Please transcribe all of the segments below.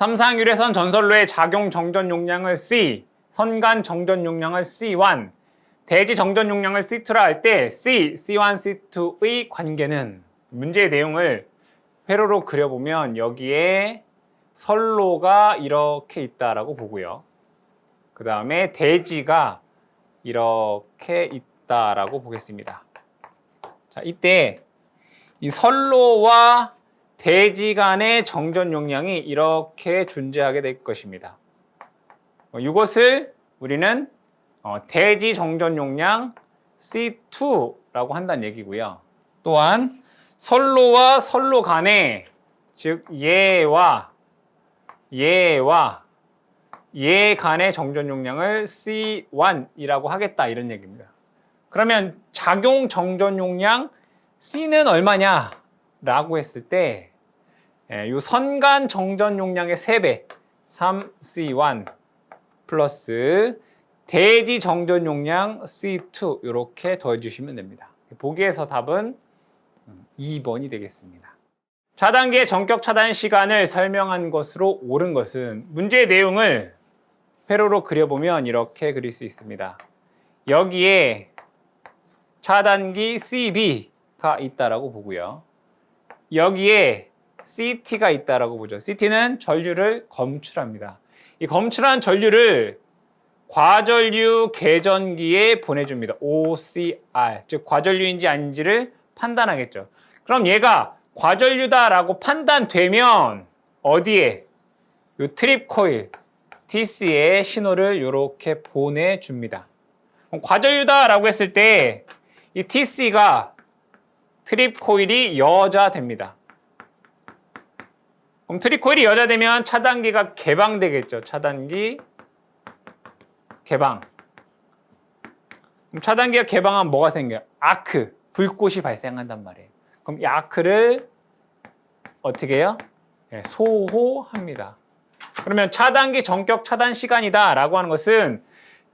삼상유래선 전선로의 작용 정전 용량을 C, 선간 정전 용량을 C1, 대지 정전 용량을 C2라 할 때 C, C1, C2의 관계는 문제의 내용을 회로로 그려보면 여기에 선로가 이렇게 있다라고 보고요. 그 다음에 대지가 이렇게 있다라고 보겠습니다. 자, 이때 이 선로와 대지 간의 정전 용량이 이렇게 존재하게 될 것입니다. 어, 이것을 우리는 어, 대지 정전 용량 C2라고 한다는 얘기고요. 또한 선로와 선로 간의 즉 얘와 얘와 얘 간의 정전 용량을 C1이라고 하겠다 이런 얘기입니다. 그러면 작용 정전 용량 C는 얼마냐? 라고 했을 때, 예, 이 선간 정전 용량의 3배, 3C1 플러스 대지 정전 용량 C2 이렇게 더해주시면 됩니다. 보기에서 답은 2번이 되겠습니다. 차단기의 전격 차단 시간을 설명한 것으로 옳은 것은 문제의 내용을 회로로 그려보면 이렇게 그릴 수 있습니다. 여기에 차단기 CB가 있다라고 보고요. 여기에 CT가 있다라고 보죠. CT는 전류를 검출합니다. 이 검출한 전류를 과전류 계전기에 보내줍니다. OCR, 즉 과전류인지 아닌지를 판단하겠죠. 그럼 얘가 과전류다라고 판단되면 어디에? 이 트립 코일 TC에 신호를 이렇게 보내줍니다. 과전류다라고 했을 때 이 TC가 트립 코일이 여자 됩니다. 그럼 트립 코일이 여자 되면 차단기가 개방되겠죠. 차단기 개방. 그럼 차단기가 개방하면 뭐가 생겨요? 아크, 불꽃이 발생한단 말이에요. 그럼 이 아크를 어떻게 해요? 예, 소호합니다. 그러면 차단기 전격 차단 시간이다 라고 하는 것은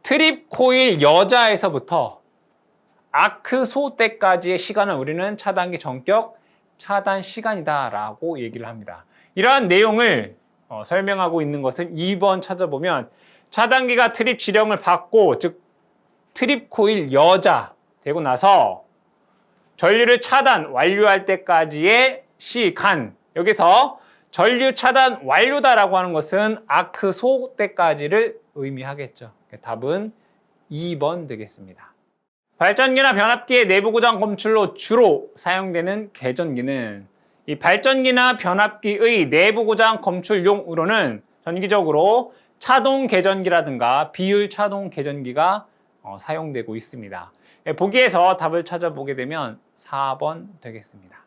트립 코일 여자에서부터 아크 소 때까지의 시간을 우리는 차단기 전격 차단 시간이다 라고 얘기를 합니다. 이러한 내용을 어, 설명하고 있는 것은 2번 찾아보면 차단기가 트립 지령을 받고 즉 트립 코일 여자 되고 나서 전류를 차단 완료할 때까지의 시간 여기서 전류 차단 완료다라고 하는 것은 아크 소 때까지를 의미하겠죠. 답은 2번 되겠습니다. 발전기나 변압기의 내부 고장 검출로 주로 사용되는 개전기는 이 발전기나 변압기의 내부 고장 검출용으로는 전기적으로 차동 개전기라든가 비율 차동 개전기가 어, 사용되고 있습니다. 예, 보기에서 답을 찾아보게 되면 4번 되겠습니다.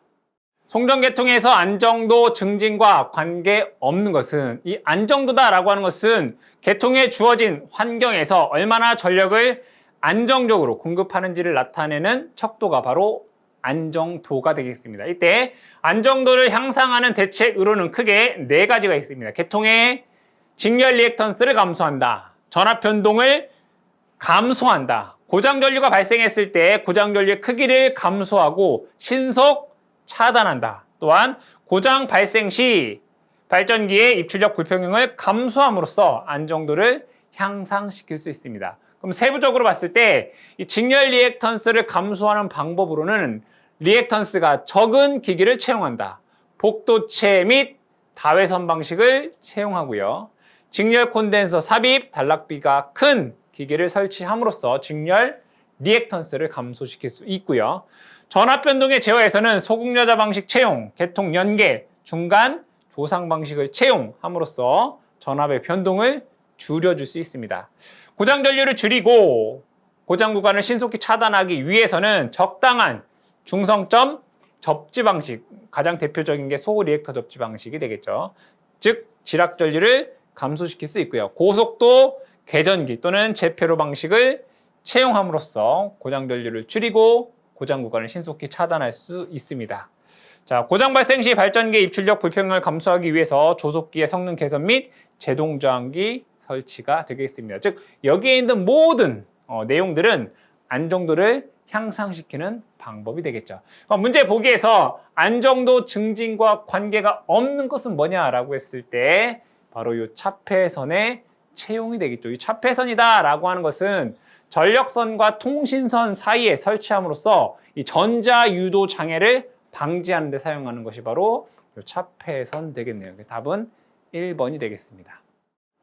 송전계통에서 안정도 증진과 관계 없는 것은 이 안정도다라고 하는 것은 계통에 주어진 환경에서 얼마나 전력을 안정적으로 공급하는지를 나타내는 척도가 바로 안정도가 되겠습니다. 이때 안정도를 향상하는 대책 으로는 크게 네 가지가 있습니다. 계통의 직렬 리액턴스를 감소한다. 전압 변동을 감소한다. 고장 전류가 발생했을 때 고장 전류의 크기를 감소하고 신속 차단한다. 또한 고장 발생 시 발전기의 입출력 불평형을 감소함으로써 안정도를 향상시킬 수 있습니다. 그럼 세부적으로 봤을 때 이 직렬 리액턴스를 감소하는 방법으로는 리액턴스가 적은 기기를 채용한다. 복도체 및 다회선 방식을 채용하고요. 직렬 콘덴서 삽입, 단락비가 큰 기계를 설치함으로써 직렬 리액턴스를 감소시킬 수 있고요. 전압 변동의 제어에서는 소극여자 방식 채용, 개통 연계, 중간 조상 방식을 채용함으로써 전압의 변동을 줄여줄 수 있습니다. 고장 전류를 줄이고 고장 구간을 신속히 차단하기 위해서는 적당한 중성점 접지 방식, 가장 대표적인 게소 리액터 접지 방식이 되겠죠. 즉 지락 전류를 감소시킬 수 있고요. 고속도 개전기 또는 재폐로 방식을 채용함으로써 고장 전류를 줄이고 고장 구간을 신속히 차단할 수 있습니다. 자, 고장 발생 시 발전기의 입출력 불평을 감소하기 위해서 조속기의 성능 개선 및 제동 저항기 설치가 되겠습니다. 즉 여기에 있는 모든 어, 내용들은 안정도를 향상시키는 방법이 되겠죠. 문제 보기에서 안정도 증진과 관계가 없는 것은 뭐냐라고 했을 때 바로 이 차폐선의 채용이 되겠죠. 이 차폐선이다라고 하는 것은 전력선과 통신선 사이에 설치함으로써 이 전자 유도 장애를 방지하는 데 사용하는 것이 바로 이 차폐선 되겠네요. 답은 1번이 되겠습니다.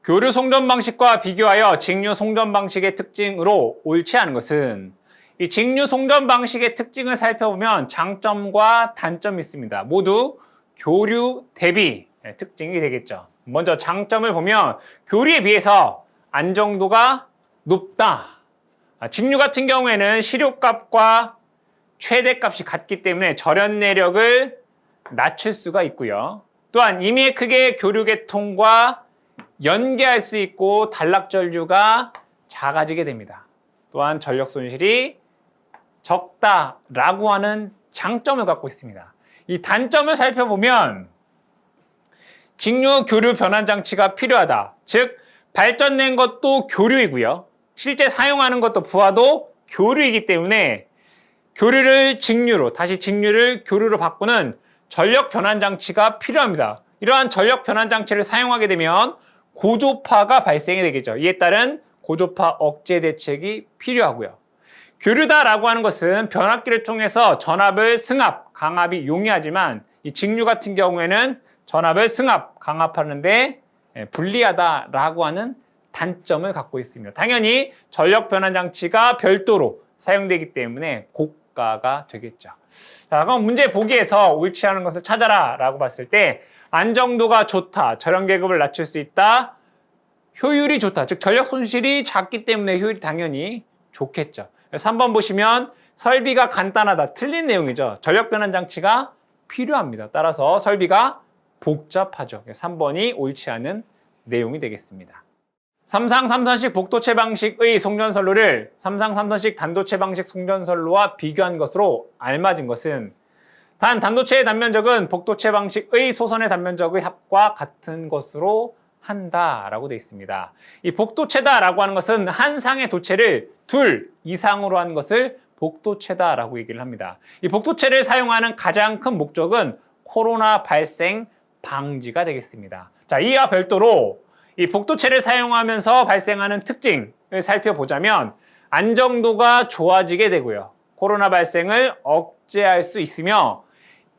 교류 송전 방식과 비교하여 직류 송전 방식의 특징으로 옳지 않은 것은 이 직류 송전 방식의 특징을 살펴보면 장점과 단점이 있습니다. 모두 교류 대비 특징이 되겠죠. 먼저 장점을 보면 교류에 비해서 안정도가 높다. 아, 직류 같은 경우에는 시료값과 최대값이 같기 때문에 절연 내력을 낮출 수가 있고요. 또한 임의의 크게 교류 계통과 연계할 수 있고 단락 전류가 작아지게 됩니다. 또한 전력 손실이 적다라고 하는 장점을 갖고 있습니다. 이 단점을 살펴보면 직류 교류 변환 장치가 필요하다. 즉 발전된 것도 교류이고요. 실제 사용하는 것도 부하도 교류이기 때문에 교류를 직류로 다시 직류를 교류로 바꾸는 전력 변환 장치가 필요합니다. 이러한 전력 변환 장치를 사용하게 되면 고조파가 발생이 되겠죠. 이에 따른 고조파 억제 대책이 필요하고요. 교류다라고 하는 것은 변압기를 통해서 전압을 승합, 강압이 용이하지만 이 직류 같은 경우에는 전압을 승합, 강압하는데 예, 불리하다라고 하는 단점을 갖고 있습니다. 당연히 전력 변환 장치가 별도로 사용되기 때문에 고가가 되겠죠. 자, 그럼 문제 보기에서 옳지 않은 것을 찾아라라고 봤을 때 안정도가 좋다, 절연 계급을 낮출 수 있다, 효율이 좋다, 즉 전력 손실이 작기 때문에 효율이 당연히 좋겠죠. 그래서 3번 보시면 설비가 간단하다, 틀린 내용이죠. 전력 변환 장치가 필요합니다. 따라서 설비가 복잡하죠. 3번이 옳지 않은 내용이 되겠습니다. 삼상 삼선식 복도체 방식의 송전선로를 삼상 삼선식 단도체 방식 송전선로와 비교한 것으로 알맞은 것은 단 단도체의 단면적은 복도체 방식의 소선의 단면적의 합과 같은 것으로 한다라고 되어 있습니다. 이 복도체다라고 하는 것은 한 상의 도체를 둘 이상으로 한 것을 복도체다라고 얘기를 합니다. 이 복도체를 사용하는 가장 큰 목적은 코로나 발생 방지가 되겠습니다. 자, 이와 별도로 이 복도체를 사용하면서 발생하는 특징을 살펴보자면 안정도가 좋아지게 되고요. 코로나 발생을 억제할 수 있으며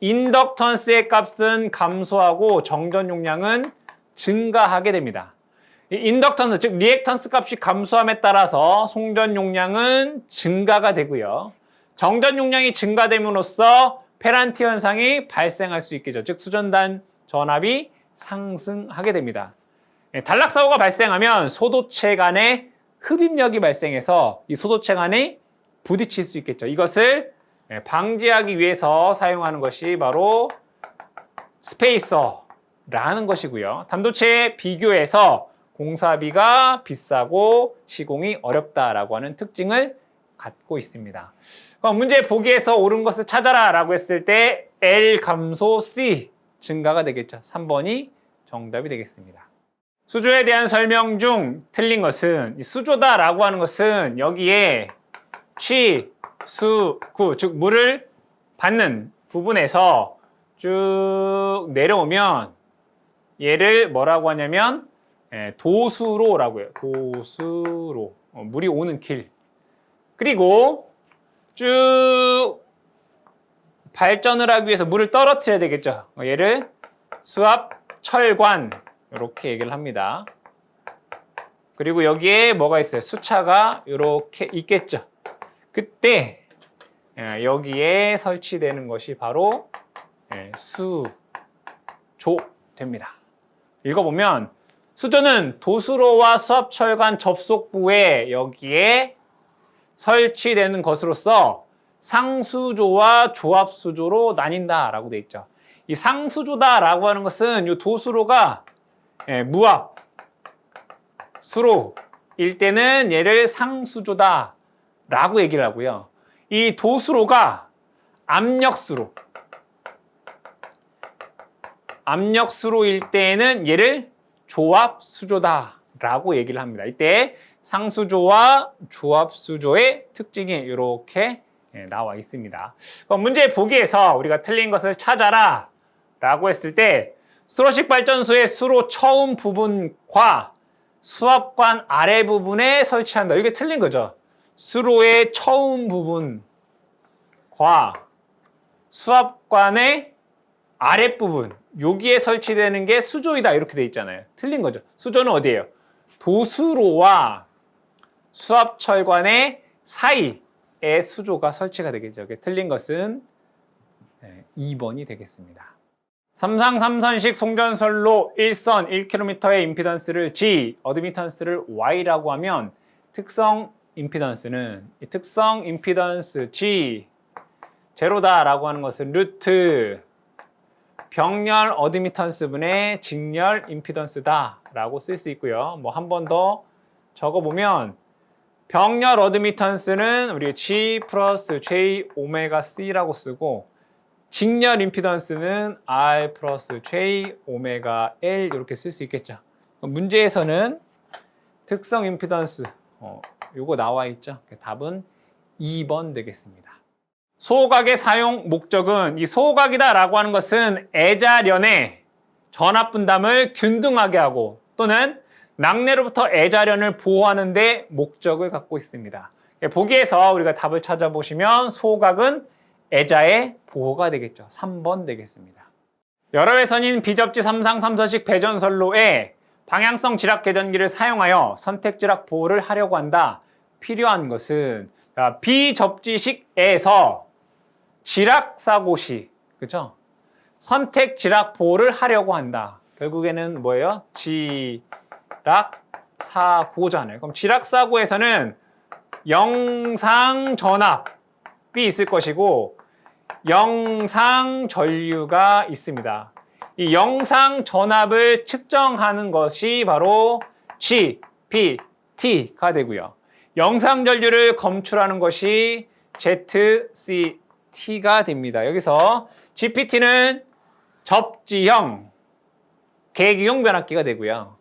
인덕턴스의 값은 감소하고 정전 용량은 증가하게 됩니다. 인덕턴스 즉 리액턴스 값이 감소함에 따라서 송전 용량은 증가가 되고요. 정전 용량이 증가됨으로써 페란티 현상이 발생할 수 있겠죠. 즉 수전단 전압이 상승하게 됩니다. 예, 단락 사고가 발생하면 소도체 간의 흡입력이 발생해서 이 소도체 간에 부딪힐 수 있겠죠. 이것을 예, 방지하기 위해서 사용하는 것이 바로 스페이서 라는 것이고요. 단도체에 비교해서 공사비가 비싸고 시공이 어렵다라고 하는 특징을 갖고 있습니다. 그럼 문제 보기에서 옳은 것을 찾아라 라고 했을 때 L 감소 C 증가가 되겠죠. 3번이 정답이 되겠습니다. 수조에 대한 설명 중 틀린 것은 수조다라고 하는 것은 여기에 취, 수, 구, 즉 물을 받는 부분에서 쭉 내려오면 얘를 뭐라고 하냐면 예, 도수로라고 해요. 도수로 어, 물이 오는 길. 그리고 쭉 발전을 하기 위해서 물을 떨어뜨려야 되겠죠. 어, 얘를 수압 철관 이렇게 얘기를 합니다. 그리고 여기에 뭐가 있어요? 수차가 이렇게 있겠죠. 그때 예, 여기에 설치되는 것이 바로 예, 수조 됩니다. 읽어보면 수조는 도수로와 수압철관 접속부에 여기에 설치되는 것으로서 상수조와 조합수조로 나뉜다라고 되어 있죠. 이 상수조다라고 하는 것은 이 도수로가 예, 무압, 수로 일 때는 얘를 상수조다 라고 얘기를 하고요. 이 도수로가 압력수로, 압력수로일 때는 얘를 조합수조다 라고 얘기를 합니다. 이때 상수조와 조합수조의 특징이 이렇게 예, 나와 있습니다. 문제 보기에서 우리가 틀린 것을 찾아라 라고 했을 때 수로식 발전소의 수로 처음 부분과 수압관 아래 부분에 설치한다. 이게 틀린 거죠. 수로의 처음 부분과 수압관의 아랫부분 여기에 설치되는 게 수조이다 이렇게 돼 있잖아요. 틀린 거죠. 수조는 어디예요? 도수로와 수압철관의 사이에 수조가 설치가 되겠죠. 틀린 것은 네, 2번이 되겠습니다. 삼상 삼선식 송전선로 1선 1km의 임피던스를 G, 어드미턴스를 Y라고 하면 특성 임피던스는 이 특성 임피던스 G 제로다라고 하는 것은 루트 병렬 어드미턴스 분의 직렬 임피던스다라고 쓸 수 있고요. 뭐 한 번 더 적어 보면 병렬 어드미턴스는 우리 G 플러스 J 오메가 C라고 쓰고 직렬 임피던스는 R 플러스 J 오메가 L 이렇게 쓸 수 있겠죠. 문제에서는 특성 임피던스 어, 요거 나와 있죠. 답은 2번 되겠습니다. 소각의 사용 목적은 이 소각이다라고 하는 것은 애자련의 전압 분담을 균등하게 하고 또는 낙내로부터 애자련을 보호하는 데 목적을 갖고 있습니다. 보기에서 우리가 답을 찾아보시면 소각은 애자의 보호가 되겠죠. 3번 되겠습니다. 여러 회선인 비접지 삼상 삼선식 배전선로에 방향성 지락 계전기를 사용하여 선택 지락 보호를 하려고 한다. 필요한 것은 자, 비접지식에서 지락 사고 시, 그죠? 선택 지락 보호를 하려고 한다. 결국에는 뭐예요? 지락 사고잖아요. 그럼 지락 사고에서는 영상 전압이 있을 것이고 영상 전류가 있습니다. 이 영상 전압을 측정하는 것이 바로 GPT가 되고요. 영상 전류를 검출하는 것이 ZCT가 됩니다. 여기서 GPT는 접지형 계기용 변압기가 되고요.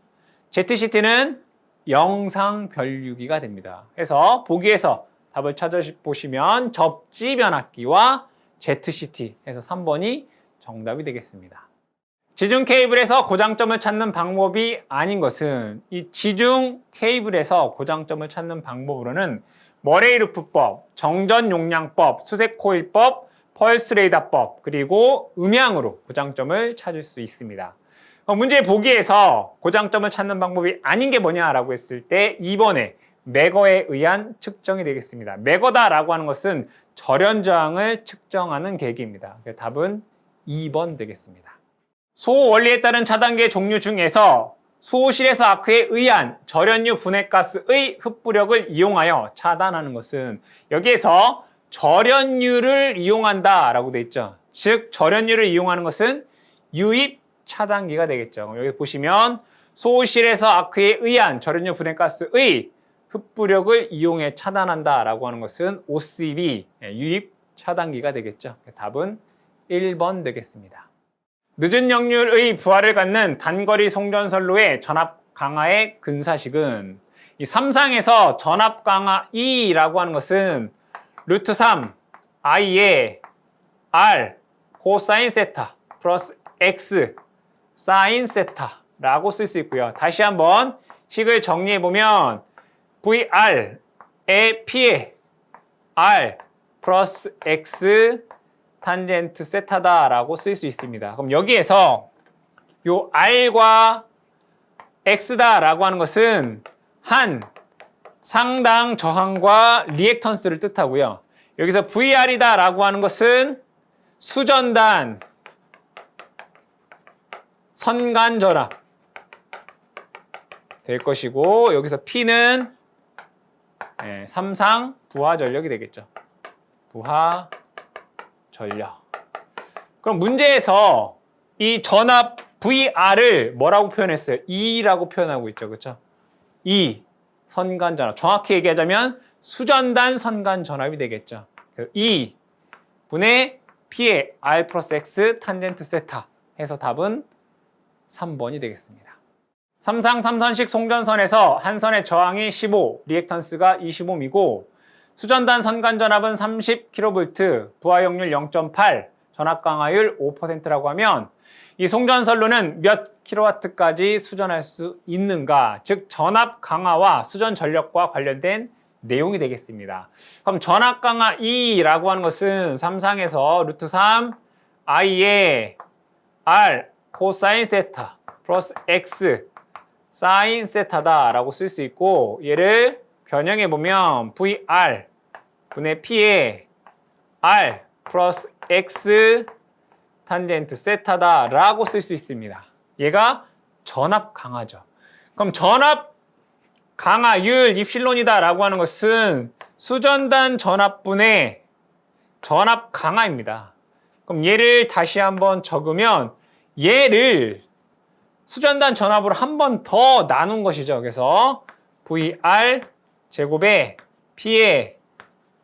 ZCT는 영상 변류기가 됩니다. 그래서 보기에서 답을 찾아보시면 접지 변압기와 ZCT 해서 3번이 정답이 되겠습니다. 지중 케이블에서 고장점을 찾는 방법이 아닌 것은 이 지중 케이블에서 고장점을 찾는 방법으로는 머레이루프법, 정전용량법, 수색코일법, 펄스레이더법, 그리고 음향으로 고장점을 찾을 수 있습니다. 어, 문제 보기에서 고장점을 찾는 방법이 아닌 게 뭐냐라고 했을 때 2번에 매거에 의한 측정이 되겠습니다. 매거다라고 하는 것은 절연 저항을 측정하는 계기입니다. 답은 2번 되겠습니다. 수호 원리에 따른 차단계 종류 중에서 수호실에서 아크에 의한 절연유 분해가스의 흡부력을 이용하여 차단하는 것은 여기에서 절연유를 이용한다라고 돼 있죠. 즉 절연유를 이용하는 것은 유입 차단기가 되겠죠. 여기 보시면 소실에서 아크에 의한 절연유 분해가스의 흡부력을 이용해 차단한다라고 하는 것은 OCB 예, 유입 차단기가 되겠죠. 답은 1번 되겠습니다. 늦은 역률의 부하를 갖는 단거리 송전선로의 전압 강화의 근사식은 이 3상에서 전압 강화 E라고 하는 것은 루트 3 I의 R 코사인 세타 플러스 X 사인 세타라고 쓸 수 있고요. 다시 한번 식을 정리해 보면 VR의 P에 R 플러스 X 탄젠트 세타다라고 쓸 수 있습니다. 그럼 여기에서 요 R과 X다라고 하는 것은 한 상당 저항과 리액턴스를 뜻하고요. 여기서 VR이다라고 하는 것은 수전단 선간 전압 될 것이고 여기서 P는 네, 삼상 부하 전력이 되겠죠. 부하 전력. 그럼 문제에서 이 전압 VR을 뭐라고 표현했어요? E라고 표현하고 있죠. 그렇죠? E 선간 전압. 정확히 얘기하자면 수전단 선간 전압이 되겠죠. E 분의 P의 R 플러스 X 탄젠트 세타 해서 답은 3번이 되겠습니다. 삼상 삼선식 송전선에서 한 선의 저항이 15, 리액턴스가 25이고 수전단 선간 전압은 30kV, 부하 역률 0.8, 전압 강화율 5%라고 하면 이 송전선로는 몇 킬로와트까지 수전할 수 있는가? 즉 전압 강화와 수전 전력과 관련된 내용이 되겠습니다. 그럼 전압 강화 E라고 하는 것은 삼상에서 루트 3 I의 R 코사인 세타 플러스 X 사인 세타다라고 쓸 수 있고 얘를 변형해 보면 VR 분의 P의 R 플러스 X 탄젠트 세타다라고 쓸 수 있습니다. 얘가 전압 강하죠. 그럼 전압 강하율 입실론이다라고 하는 것은 수전단 전압분의 전압 강하입니다. 그럼 얘를 다시 한번 적으면 얘를 수전단 전압으로 한 번 더 나눈 것이죠. 그래서 VR 제곱에 P의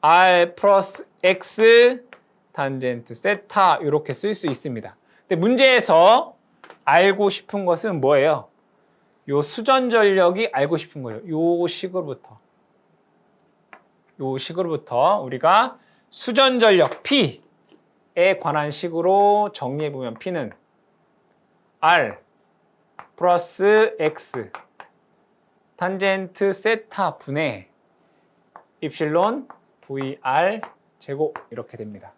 R 플러스 X 탄젠트 세타 이렇게 쓸 수 있습니다. 근데 문제에서 알고 싶은 것은 뭐예요? 요 수전 전력이 알고 싶은 거예요. 요 식으로부터. 요 식으로부터 우리가 수전 전력 P에 관한 식으로 정리해 보면 P는 R 플러스 X 탄젠트 세타 분의 입실론 VR 제곱 이렇게 됩니다.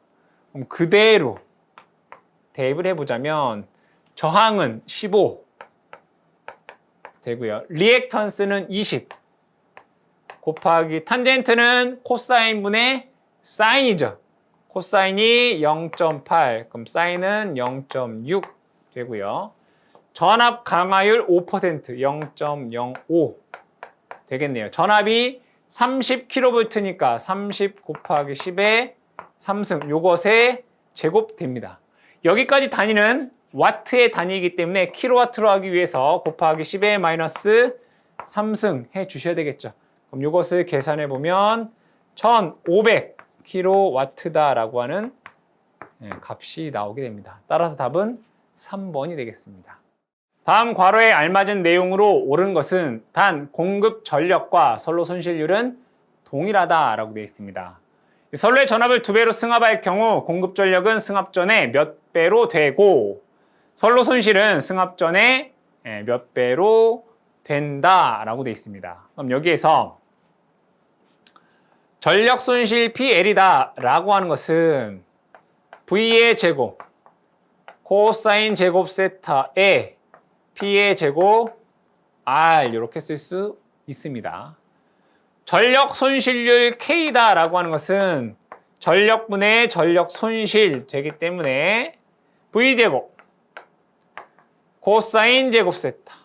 그럼 그대로 대입을 해보자면 저항은 15 되고요. 리액턴스는 20 곱하기 탄젠트는 코사인 분의 사인이죠. 코사인이 0.8 그럼 사인은 0.6 되고요. 전압 강화율 5% 0.05 되겠네요. 전압이 30kV니까 30 곱하기 10의 3승 요것에 제곱됩니다. 여기까지 단위는 와트의 단위이기 때문에 킬로와트로 하기 위해서 곱하기 10의 마이너스 3승 해 주셔야 되겠죠. 그럼 요것을 계산해 보면 1500 킬로와트다라고 하는 예, 값이 나오게 됩니다. 따라서 답은 3번이 되겠습니다. 다음 괄호에 알맞은 내용으로 옳은 것은 단 공급 전력과 선로 손실률은 동일하다라고 되어 있습니다. 선로의 전압을 두 배로 승합할 경우 공급 전력은 승합 전에 몇 배로 되고 선로 손실은 승합 전에 예, 몇 배로 된다라고 되어 있습니다. 그럼 여기에서 전력 손실 PL이다라고 하는 것은 V의 제곱 코사인 제곱 세타에 P의 제곱 R 이렇게 쓸 수 있습니다. 전력 손실률 K다라고 하는 것은 전력분의 전력 손실 되기 때문에 V 제곱 코사인 제곱 세타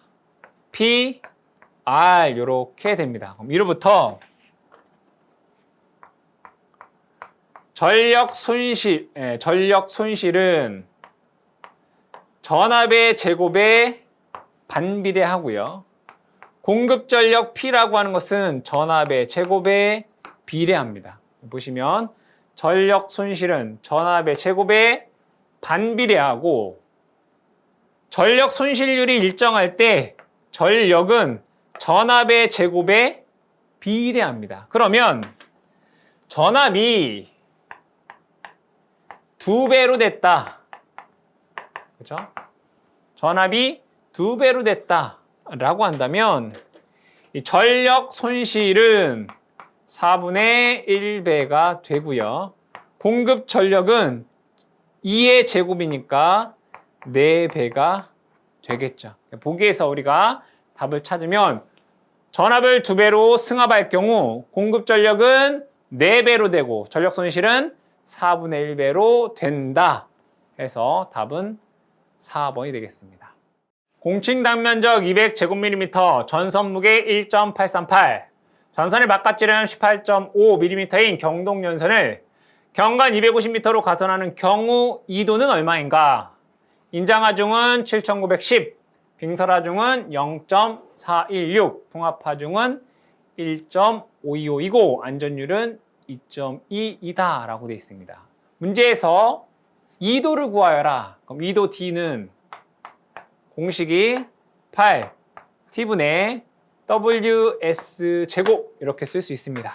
P R 이렇게 됩니다. 그럼 이로부터 전력 손실 예, 전력 손실은 전압의 제곱에 반비례하고요. 공급 전력 P라고 하는 것은 전압의 제곱에 비례합니다. 보시면 전력 손실은 전압의 제곱에 반비례하고 전력 손실률이 일정할 때 전력은 전압의 제곱에 비례합니다. 그러면 전압이 두 배로 됐다. 그죠? 전압이 두 배로 됐다라고 한다면 이 전력 손실은 4분의 1배가 되고요. 공급 전력은 2의 제곱이니까 4배가 되겠죠. 보기에서 우리가 답을 찾으면 전압을 두 배로 승합할 경우 공급 전력은 4배로 되고 전력 손실은 4분의 1배로 된다 해서 답은 4번이 되겠습니다. 공칭 단면적 200제곱밀리미터, 전선 무게 1.838, 전선의 바깥지름 18.5mm인 경동연선을 경관 250m로 가선하는 경우 이도는 얼마인가? 인장하중은 7,910, 빙설하중은 0.416, 통합하중은 1.525이고 안전율은 2.22다 라고 되어 있습니다. 문제에서 2도를 구하여라. 그럼 2도 D는 공식이 8 T분의 WS 제곱 이렇게 쓸 수 있습니다.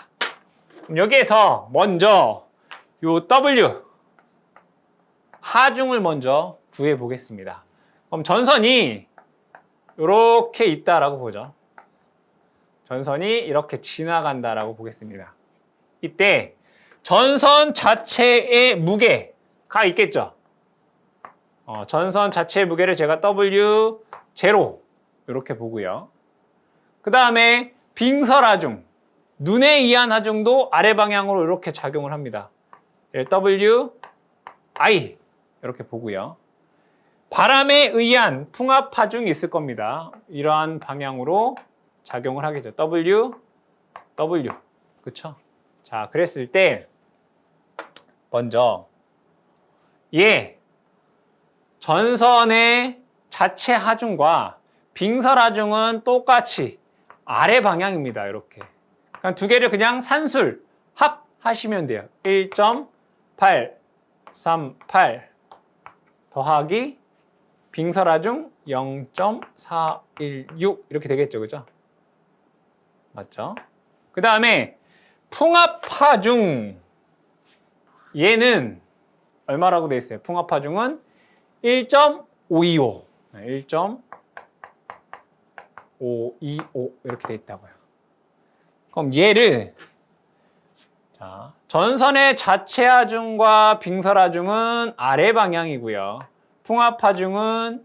그럼 여기에서 먼저 요 W 하중을 먼저 구해 보겠습니다. 그럼 전선이 이렇게 있다라고 보죠. 전선이 이렇게 지나간다라고 보겠습니다. 이때 전선 자체의 무게가 있겠죠. 어, 전선 자체의 무게를 제가 W 제로 이렇게 보고요. 그 다음에 빙설 하중, 눈에 의한 하중도 아래 방향으로 이렇게 작용을 합니다. 얘를 W I 이렇게 보고요. 바람에 의한 풍압 하중이 있을 겁니다. 이러한 방향으로 작용을 하게 죠 W W 그쵸? 자, 그랬을 때 먼저 얘 전선의 자체 하중과 빙설 하중은 똑같이 아래 방향입니다. 이렇게. 그러니까 두 개를 그냥 산술 합하시면 돼요. 1.838 더하기 빙설 하중 0.416 이렇게 되겠죠. 그죠? 맞죠? 그 다음에 풍압하중 얘는 얼마라고 돼 있어요? 풍압하중은 1.525 1.525 이렇게 돼 있다고요. 그럼 얘를 자, 전선의 자체 하중과 빙설 하중은 아래 방향이고요. 풍압 하중은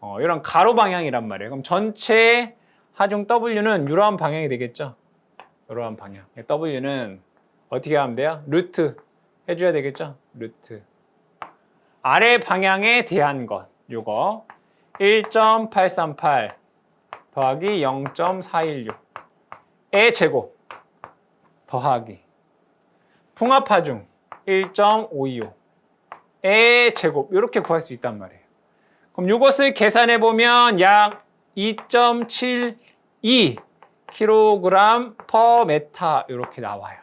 어, 이런 가로 방향이란 말이에요. 그럼 전체 하중 W는 이러한 방향이 되겠죠. 이러한 방향. W는 어떻게 하면 돼요? 루트 해줘야 되겠죠. 루트. 아래 방향에 대한 것. 요거 1.838 더하기 0.416의 제곱 더하기 풍합하중 1.525의 제곱 이렇게 구할 수 있단 말이에요. 그럼 이것을 계산해 보면 약 2.72 kg per 메타 이렇게 나와요.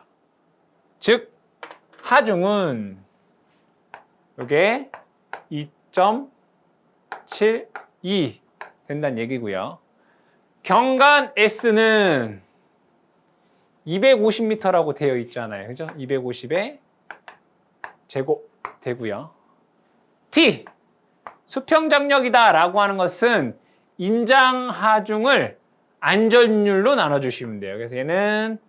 즉 하중은 이게 2.72 된다는 얘기고요. 경간 S는 250m라고 되어 있잖아요. 그죠? 250에 제곱 되고요. T 수평장력이다라고 하는 것은 인장 하중을 안전율로 나눠 주시면 돼요. 그래서 얘는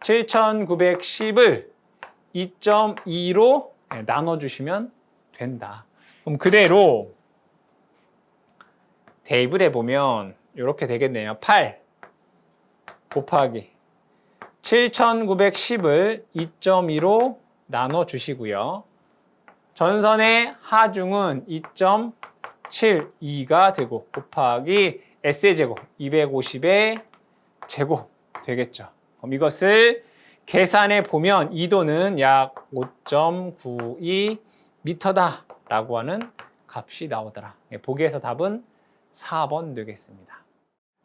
7910을 2.2로 나눠 주시면 된다. 그럼 그대로 해 보면 이렇게 되겠네요. 8 곱하기 7910을 2.2로 나눠 주시고요. 전선의 하중은 2.72가 되고 곱하기 S의 제곱 250의 제곱 되겠죠. 그럼 이것을 계산해 보면 이도는 약 5.92m다라고 하는 값이 나오더라. 예, 보기에서 답은 4번 되겠습니다.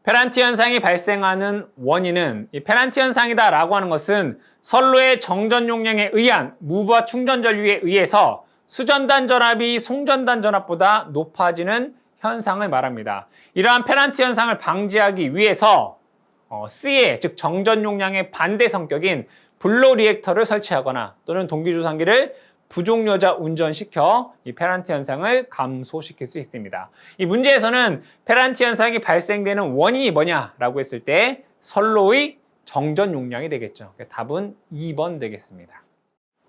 페란티 현상이 발생하는 원인은 이 페란티 현상이다라고 하는 것은 선로의 정전 용량에 의한 무부하 충전 전류에 의해서 수전단 전압이 송전단 전압보다 높아지는 현상을 말합니다. 이러한 페란티 현상을 방지하기 위해서 어, C의 즉 정전 용량의 반대 성격인 블로 리액터를 설치하거나 또는 동기조상기를 부종여자 운전시켜 이 페란티 현상을 감소시킬 수 있습니다. 이 문제에서는 페란티 현상이 발생되는 원인이 뭐냐라고 했을 때 선로의 정전 용량이 되겠죠. 답은 2번 되겠습니다.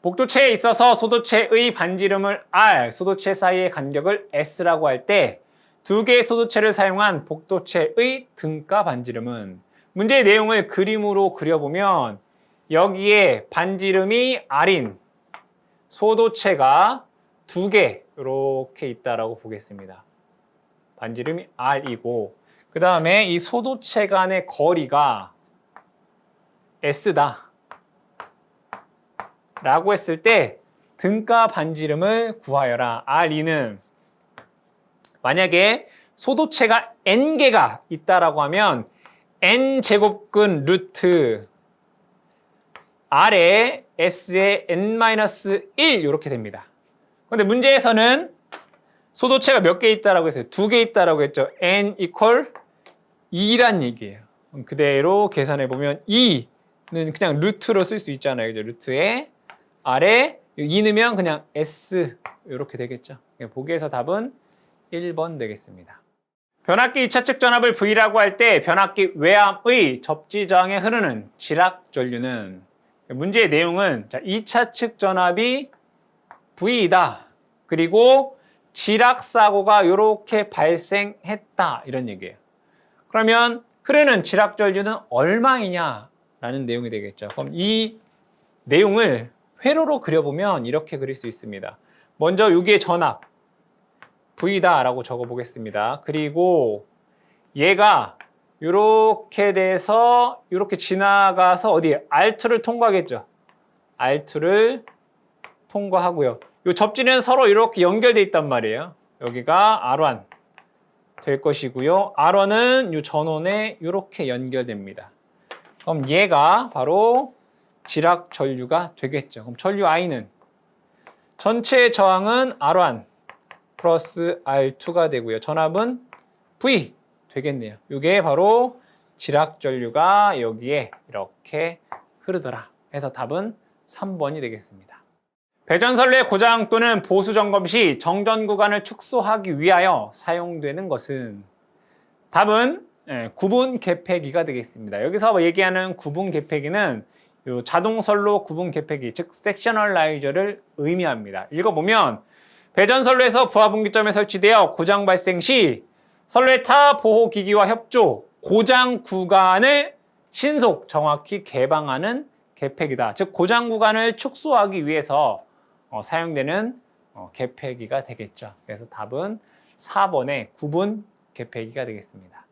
복도체에 있어서 소도체의 반지름을 R, 소도체 사이의 간격을 S라고 할 때 두 개의 소도체를 사용한 복도체의 등가 반지름은 문제의 내용을 그림으로 그려보면 여기에 반지름이 R인 소도체가 두 개 이렇게 있다라고 보겠습니다. 반지름이 R이고 그 다음에 이 소도체 간의 거리가 S다. 라고 했을 때 등가 반지름을 구하여라. R2는 만약에 소도체가 n개가 있다라고 하면 n 제곱근 루트 r에 s의 n-1 이렇게 됩니다. 그런데 문제에서는 소도체가 몇 개 있다라고 했어요? 두 개 있다라고 했죠. n equal 2란 얘기예요. 그대로 계산해 보면 2는 그냥 루트로 쓸 수 있잖아요. 그죠? 루트에 아래 2 넣으면 그냥 S 이렇게 되겠죠. 보기에서 답은 1번 되겠습니다. 변압기 2차측 전압을 V라고 할 때 변압기 외압의 접지저항에 흐르는 지락 전류는 문제의 내용은 자, 2차 측 전압이 V이다. 그리고 지락 사고가 이렇게 발생했다 이런 얘기예요. 그러면 흐르는 지락 전류는 얼마이냐라는 내용이 되겠죠. 그럼 이 내용을 회로로 그려보면 이렇게 그릴 수 있습니다. 먼저 여기에 전압 V다라고 적어보겠습니다. 그리고 얘가 이렇게 돼서 이렇게 지나가서 어디 R2를 통과하겠죠. R2를 통과하고요. 이 접지는 서로 이렇게 연결돼 있단 말이에요. 여기가 R1 될 것이고요. R1은 이 전원에 이렇게 연결됩니다. 그럼 얘가 바로 지락 전류가 되겠죠. 그럼 전류 I는 전체 저항은 R1 플러스 R2가 되고요. 전압은 V 되겠네요. 이게 바로 지락 전류가 여기에 이렇게 흐르더라. 해서 답은 3번이 되겠습니다. 배전선례 고장 또는 보수 점검 시 정전 구간을 축소하기 위하여 사용되는 것은 답은 예, 구분 개폐기가 되겠습니다. 여기서 얘기하는 구분 개폐기는 요 자동선로 구분 개폐기, 즉 섹셔널라이저를 의미합니다. 읽어보면 배전선로에서 부하분기점에 설치되어 고장 발생 시 선로의 타 보호 기기와 협조, 고장 구간을 신속 정확히 개방하는 개폐기다. 즉 고장 구간을 축소하기 위해서 어, 사용되는 어, 개폐기가 되겠죠. 그래서 답은 4번의 구분 개폐기가 되겠습니다.